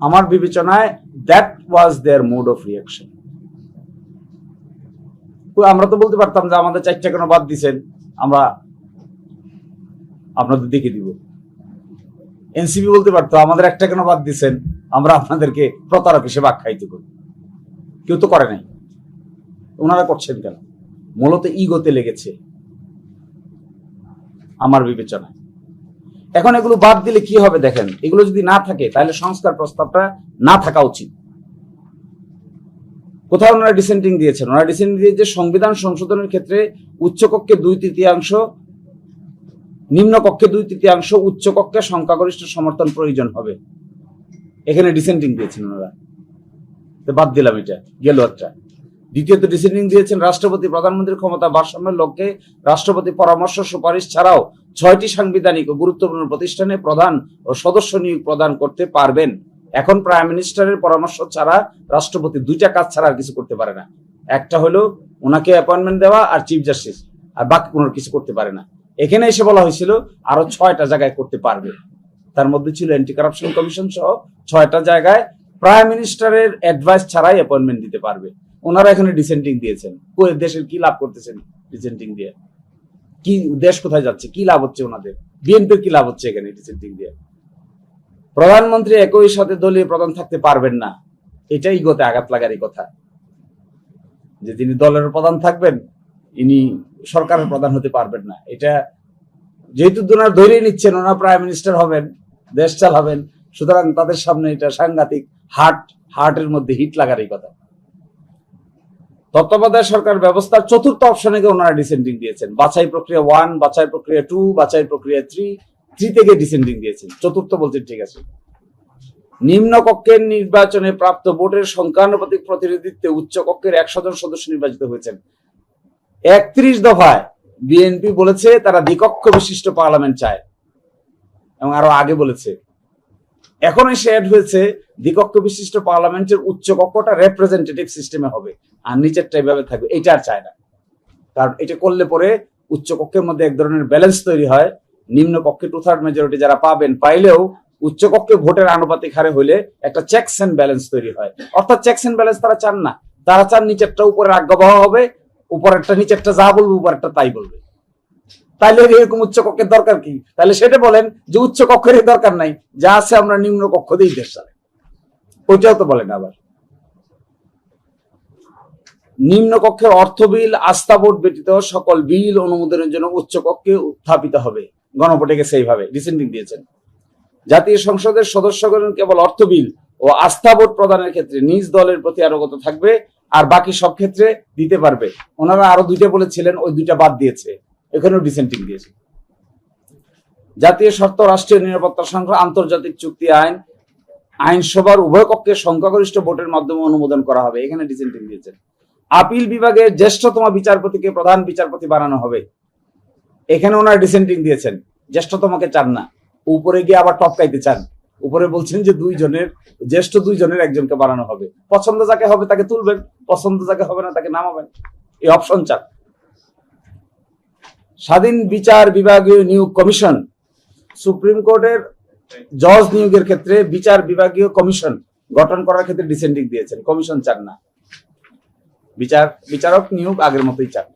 আমার বিবেচনায় that was their mood of reaction আমরা তো বলতে পারতাম যে আমাদের চারটা কেন বাদ দিছেন? আমরা আপনাদের দেখে দিব। এনসিপি বলতে পারতো, আমাদের একটা কেন বাদ দিছেন? আমরা আপনাদেরকে প্রতারক হিসেবে আখ্যায়িত করি। কেউ তো করে নাই। ওনারা করছেন কেন? মূলত ইগোতে লেগেছে। আমার বিবেচনায়। এখন এগুলো বাদ দিলে কি হবে দেখেন? এগুলো যদি না থাকে, তাহলে সংস্কার প্রস্তাবটা না থাকা উচিত। কোথাও ওনারা ডিসেন্টিং দিয়েছেন। ওনারা ডিসেন্টিং দিয়েছে সংবিধান সংশোধনের ক্ষেত্রে উচ্চকক্ষে দুই তৃতীয়াংশ, নিম্ন কক্ষে দুই তৃতীয়াংশ উচ্চকক্ষে সংখ্যাগরিষ্ঠ সমর্থন প্রয়োজন হবে। এখানে ডিসেন্টিং দিয়েছেন ওনারা। বাদ দিলাম এটা, গেল একটা। দ্বিতীয়ত ডিসেন্টিং দিয়েছেন রাষ্ট্রপতি, প্রধানমন্ত্রীর ক্ষমতা ভারসাম্যের লক্ষ্যে রাষ্ট্রপতি পরামর্শ সুপারিশ ছাড়াও ছয়টি সাংবিধানিক ও গুরুত্বপূর্ণ প্রতিষ্ঠানে প্রধান ও সদস্য নিয়োগ প্রদান করতে পারবেন। এখন প্রাইম মিনিস্টারের পরামর্শ ছাড়া রাষ্ট্রপতি দুইটা কাজ ছাড়া আর কিছু করতে পারে না। একটা হলো ওনাকে অ্যাপয়েন্টমেন্ট দেওয়া আর চিফ জাস্টিস আর বাকি কোনো কিছু করতে পারে না। এখানে এসে বলা হয়েছিল আরও ছয়টা জায়গায় করতে পারবে। তার মধ্যে ছিল অ্যান্টি কারাপশন কমিশন সহ ছয়টা জায়গায় প্রাইম মিনিস্টারের অ্যাডভাইস ছাড়াই অ্যাপয়েন্টমেন্ট দিতে পারবে। ওনারা এখানে ডিসেন্টিং দিয়েছেন। দেশের কি লাভ করতেছেন ডিসেন্টিং দিয়ে? কি দেশ কোথায় যাচ্ছে? কি লাভ হচ্ছে ওনাদের? বিএনপির কি লাভ হচ্ছে এখানে ডিসেন্টিং দিয়ে? প্রধানমন্ত্রী একই সাথে দলীয় প্রধান থাকতে পারবেন না। এটাই গতে আঘাত লাগারই কথা। যে তিনি দলের প্রধান থাকবেন, ইনি সরকারের প্রধান হতে পারবেন না। এটা যেহেতু ওনার ধরে নিচ্ছেন, ওনার প্রাইম মিনিস্টার হবেন, দেশ চালাবেন, সুতরাং তাদের সামনে এটা সাংঘাতিক হার্ট হার্টের মধ্যে হিট লাগারই কথা। তত্ত্বাবধায়ক সরকার ব্যবস্থার চতুর্থ অপশনে ওনারা ডিসেন্ডিং দিয়েছেন। বাছাই প্রক্রিয়া ওয়ান বাছাই প্রক্রিয়া টু বাছাই প্রক্রিয়া থ্রি থ্রি থেকে ডিসেন্ডিং দিয়েছেন। চতুর্থ বলছেন, ঠিক আছে। নিম্ন কক্ষের নির্বাচনে প্রাপ্ত ভোটের সংখ্যানুপাতিক প্রতিনিধিত্বে উচ্চ কক্ষের একশো জন সদস্য নির্বাচিত হয়েছেন। একত্রিশ দফায় বিএনপি বলেছে তারা দ্বিকক্ষ বিশিষ্ট পার্লামেন্ট চায় এবং আরও আগে বলেছে। এখন এসে অ্যাড হয়েছে দ্বিকক্ষ বিশিষ্ট পার্লামেন্টের উচ্চ কক্ষটা রেপ্রেজেন্টেটিভ সিস্টেমে হবে, আর নিচেরটা এভাবে থাকবে এটা আর চায় না। কারণ এটা করলে পরে উচ্চ কক্ষের মধ্যে এক ধরনের ব্যালেন্স তৈরি হয়। নিম্ন কক্ষে টু থার্ড মেজরিটি যারা পাবেন, পাইলেও উচ্চ কক্ষে ভোটের আনুপাতিক হারে হলে একটা চেকস এন্ড ব্যালেন্স তৈরি হয়। অর্থাৎ চেকস এন্ড ব্যালেন্স তারা চান না। তারা চান নিচেরটা উপরে আজ্ঞাবহ হবে, উপরেরটা নিচেরটা যা বলবে, উপরেরটা তাই বলবে। তাইলে এরকম উচ্চ কক্ষের দরকার কি? তাহলে সেটা বলেন যে উচ্চ কক্ষের দরকার নাই, যা আছে আমরা নিম্ন কক্ষ দিয়েই দেশ চালাই। ওইটাও তো বলেন আবার। নিম্ন কক্ষের অর্থ বিল আস্থা ভোট ব্যতীত সকল বিল অনুমোদনের জন্য উচ্চ কক্ষে উত্থাপিত হবে। গণভোটে গেছে এইভাবে ডিসেন্ডিং দিয়েছেন। জাতীয় সংসদের সদস্যগণ কেবল অর্থ বিল ও আস্থা ভোট প্রদানের ক্ষেত্রে নিজ দলের প্রতি আনুগত থাকবে আর বাকি সব ক্ষেত্রে দিতে পারবে। ওনারা আরও দুইটা বলেছিলেন, ওই দুইটা বাদ দিয়েছে। এখানেও ডিসেন্টিং দিয়েছে। জাতীয় শর্ত রাষ্ট্রীয় নিরাপত্তা সংখ্যা আন্তর্জাতিক চুক্তি আইন আইনসভার উভয় কক্ষের সংখ্যাগরিষ্ঠ ভোটের মাধ্যমে অনুমোদন করা হবে। এখানে ডিসেন্টিং দিয়েছেন। আপিল বিভাগের জ্যেষ্ঠতম বিচারপতিকে প্রধান বিচারপতি বানানো হবে। এখানে ওনারা ডিসেন্টিং দিয়েছেন। জ্যেষ্ঠতমকে চান না। উপরে গিয়ে আবার টপকাইতে চান। উপরে বলছেন যে দুইজনের জ্যেষ্ঠ দুইজনের একজনকে বানানো হবে। পছন্দ যাকে হবে তাকে তুলবেন, পছন্দ যাকে হবে না তাকে নামাবেন। এই অপশন চান। স্বাধীন বিচার বিভাগীয় নিয়োগ কমিশন সুপ্রিম কোর্টের জজ নিয়োগের ক্ষেত্রে বিচার বিভাগীয় কমিশন গঠন করার ক্ষেত্রে ডিসেন্ডিং দিয়েছেন। কমিশন চান না। বিচার, বিচারক নিয়োগ আগের মতোই চান।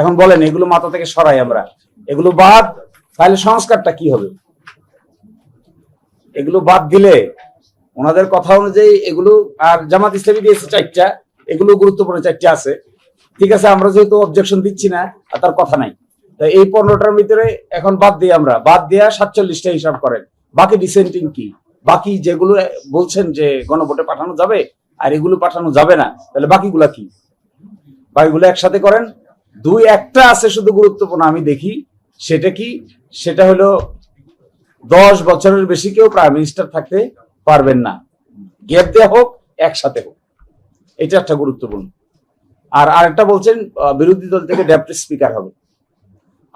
এখন বলেন, এগুলো মাথা থেকে সরাই আমরা। এগুলো বাদ, তাহলে সংস্কারটা কি হবে? এগুলো বাদ দিলে ওনাদের কথা অনুযায়ী এগুলো আর জামাত ইসলামী দিয়েছে চারটা, এগুলো গুরুত্বপূর্ণ চারটা আছে। ঠিক আছে, আমরা যেহেতু অবজেকশন দিচ্ছি না, আর তার কথা নাই। তো এই পনেরোটার ভিতরে এখন বাদ দিই আমরা। বাদ দেওয়া সাতচল্লিশটা হিসাব করেন। বাকি ডিসেন্টিং কি? বাকি যেগুলো বলছেন যে গণভোটে পাঠানো যাবে আর এগুলো পাঠানো যাবে না, তাহলে বাকিগুলা কি? বাকিগুলো একসাথে করেন। দুই, একটা আছে শুধু গুরুত্বপূর্ণ, আমি দেখি। সেটা কি? সেটা হলো দশ বছরের বেশি কেউ প্রাইম মিনিস্টার থাকতে পারবেন না। গ্যাপ দেওয়া হোক, একসাথে হোক। এটা একটা গুরুত্বপূর্ণ। আর আরেকটা বলছেন বিরোধী দল থেকে ডেপুটি স্পিকার হবে।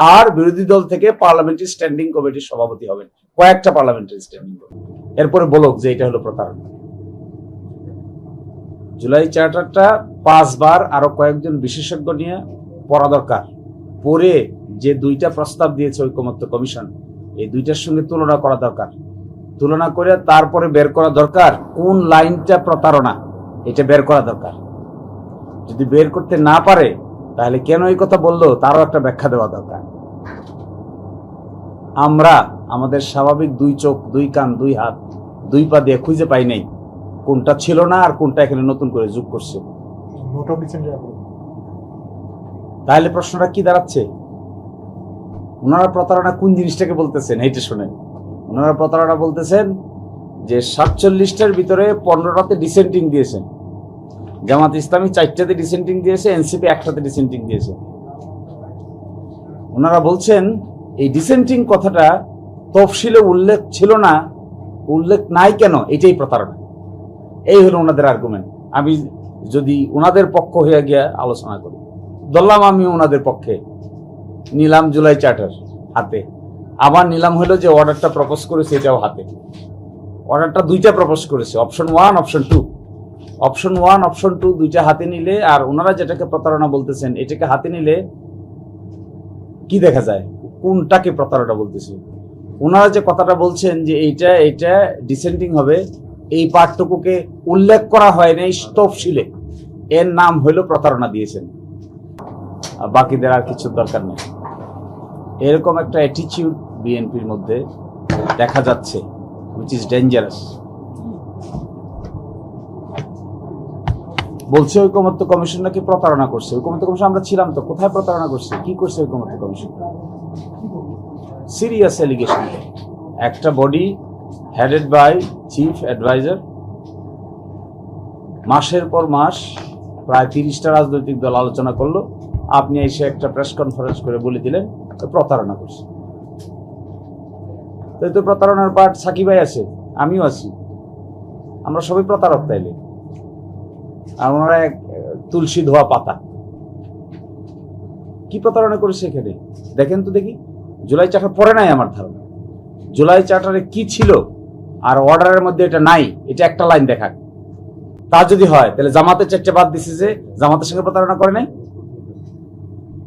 আর বিরোধী দল থেকে পার্লামেন্টারি স্ট্যান্ডিং কমিটির সভাপতি হবেন। কয়েকটা পার্লামেন্টারি স্ট্যান্ডিং কমিটি। এরপরে বলুক যে এটা হলো প্রতারণা। জুলাই চার্টারটা পাঁচবার আরও কয়েকজন বিশেষজ্ঞ নিয়ে পড়া দরকার। পরে যে দুইটা প্রস্তাব দিয়েছে ঐকমত্য কমিশন, এই দুইটার সঙ্গে তুলনা করা দরকার। তুলনা করে তারপরে বের করা দরকার কোন লাইনটা প্রতারণা, এটা বের করা দরকার। যদি বের করতে না পারে তাহলে কেন এই কথা বলল? তারও একটা ব্যাখ্যা দেওয়া দরকার। আমরা আমাদের স্বাভাবিক দুই চোখ দুই কান দুই হাত দুই পা দিয়ে খুঁজে পাই নাই কোনটা ছিল না আর কোনটা এখানে নতুন করে যোগ করছে। তাহলে প্রশ্নটা কি দাঁড়াচ্ছে? ওনারা প্রতারণা কোন জিনিসটাকে বলতেছেন? এইটা শুনেন। ওনারা প্রতারণা বলতেছেন যে সাতচল্লিশটার ভিতরে পনেরোটাতে ডিসেন্টিং দিয়েছেন। জামাত ইসলামী চারটাতে ডিসেন্টিং দিয়েছে, এনসিপি একটাতে ডিসেন্টিং দিয়েছে। ওনারা বলছেন, এই ডিসেন্টিং কথাটা তফসিলে উল্লেখ ছিল না, উল্লেখ নাই কেন? এটাই প্রতারণা। এই হলো ওনাদের আর্গুমেন্ট আমি যদি ওনাদের পক্ষ হয়ে গিয়া আলোচনা করি। ধরলাম আমি ওনাদের পক্ষে, নিলাম জুলাই চার্টার হাতে। আবার নিলাম হলো যে অর্ডারটা প্রপোজ করেছে, এটাও হাতে। অর্ডারটা দুইটা প্রপোজ করেছে option one option two option one option two দুইটা হাতে নিলে আর ওনারা যেটাকে প্রতারণা বলতেছেন, এটাকে হাতে নিলে কি দেখা যায়? কোনটাকে প্রতারণা বলতেছে? ওনারা যে কথাটা বলছেন যে এইটা এইটা ডিসেন্ডিং হবে, এই পাঠটুকুকে উল্লেখ করা হয় নাই তফসিলে। এর নাম হইল প্রতারণা দিয়েছেন। বাকিদের আর কিছু দরকার নেই। এরকম একটা অ্যাটিচিউড বিএনপির মধ্যে দেখা যাচ্ছে উইচ ইজ ডেঞ্জারাস বলছে ঐকমত্য কমিশন নাকি প্রতারণা করছে? ঐকমত্য কমিশন, আমরা ছিলাম তো, কোথায় প্রতারণা করছে? কি করছে ঐকমত্য কমিশন? সিরিয়াস এলিগেশন একটা body headed by chief adviser মাসের পর মাস প্রায় তিরিশটা রাজনৈতিক দল আলোচনা করল। আপনি এসে একটা প্রেস কনফারেন্স করে বলে দিলেন প্রতারণা করছে। তো প্রতারণার পার্ট সাকিব ভাই আছে, আমিও আছি। আমরা সবাই প্রতারক তাইলে। ওনারা এক, তুলসী ধোয়া পাতা। কি প্রতারণা করেছে এখানে? দেখেন তো দেখি। জুলাই চার্টার পরে নাই আমার ধারণা। জুলাই চার্টারে কি ছিল? আর অর্ডারের মধ্যে এটা নাই, এটা একটা লাইন দেখাক। তা যদি হয়, তাহলে জামাতের চারটে বাদ দিছে যে জামাতের সঙ্গে প্রতারণা করে নাই?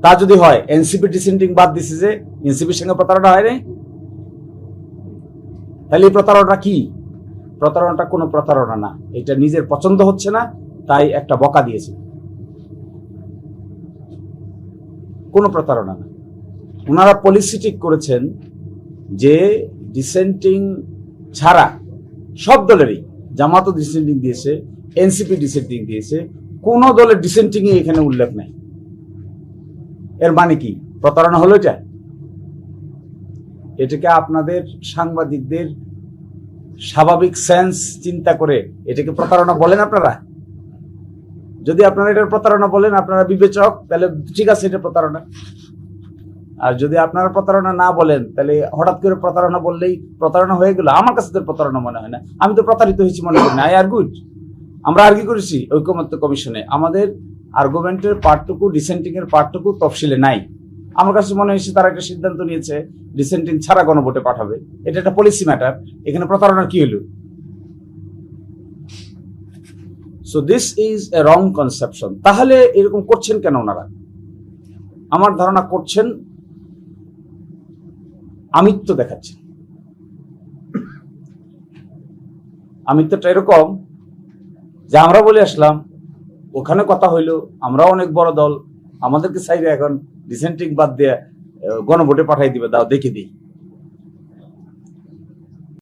তা যদি হয়, এনসিপি ডিসেন্টিং বাদ দিছে যে এনসিপির সঙ্গে প্রতারণা হয় নাই? তাহলে এই প্রতারণা কি? প্রতারণাটা কোনো প্রতারণা না। এটা নিজের পছন্দ হচ্ছে না তাই একটা বকা দিয়েছে। কোনো প্রতারণা না। ওনারা পলিসি ঠিক করেছেন যে ডিসেন্টিং ছাড়া সব দলেরই, জামাতও ডিসেন্টিং দিয়েছে এনসিপি ডিসেন্টিং দিয়েছে, কোনো দলের ডিসেন্টিং এখানে উল্লেখ নাই। এর মানে কি? প্রতারণা হলো এটা? এটাকে আপনাদের সাংবাদিকদের স্বাভাবিক সেন্স চিন্তা করে এটাকে প্রতারণা বলেন আপনারা? যদি আপনারা এটার প্রতারণা বলেন, আপনারা বিবেচক, তাহলে ঠিক আছে, এটা প্রতারণা। আর যদি আপনারা প্রতারণা না বলেন, তাহলে হঠাৎ করে প্রতারণা বললেই প্রতারণা হয়ে গেল। আমার কাছে তো প্রতারণা মনে হয় না। আমি তো প্রতারিত হয়েছি মনে করি না। I are good. আমরা আর্গি করেছি? ঐকমত্য কমিশনে। আমাদের আর্গুমেন্টের পার্টটুকু ডিসেন্টিং এর পার্টটুকু তফসিলে নাই। আমার কাছে মনে হয়েছে তারা একটা সিদ্ধান্ত নিয়েছে ডিসেন্টিং ছাড়া গণভোটে পাঠাবে। এটা একটা পলিসি ম্যাটার এখানে প্রতারণা কি হলো? So this is a wrong conception তাহলে এরকম করছেন কেন ওনারা? আমার ধারণা করছেন আমিত্ব দেখাচ্ছেন। আমিত্বটা এরকম যে আমরা বলে আসলাম, ওখানে কথা হইল, আমরাও অনেক বড় দল, আমাদেরকে সাইডে এখন ডিসেন্টিং বাদ দিয়ে গণভোটে পাঠাই দিবে, দাও, দেখে দিই।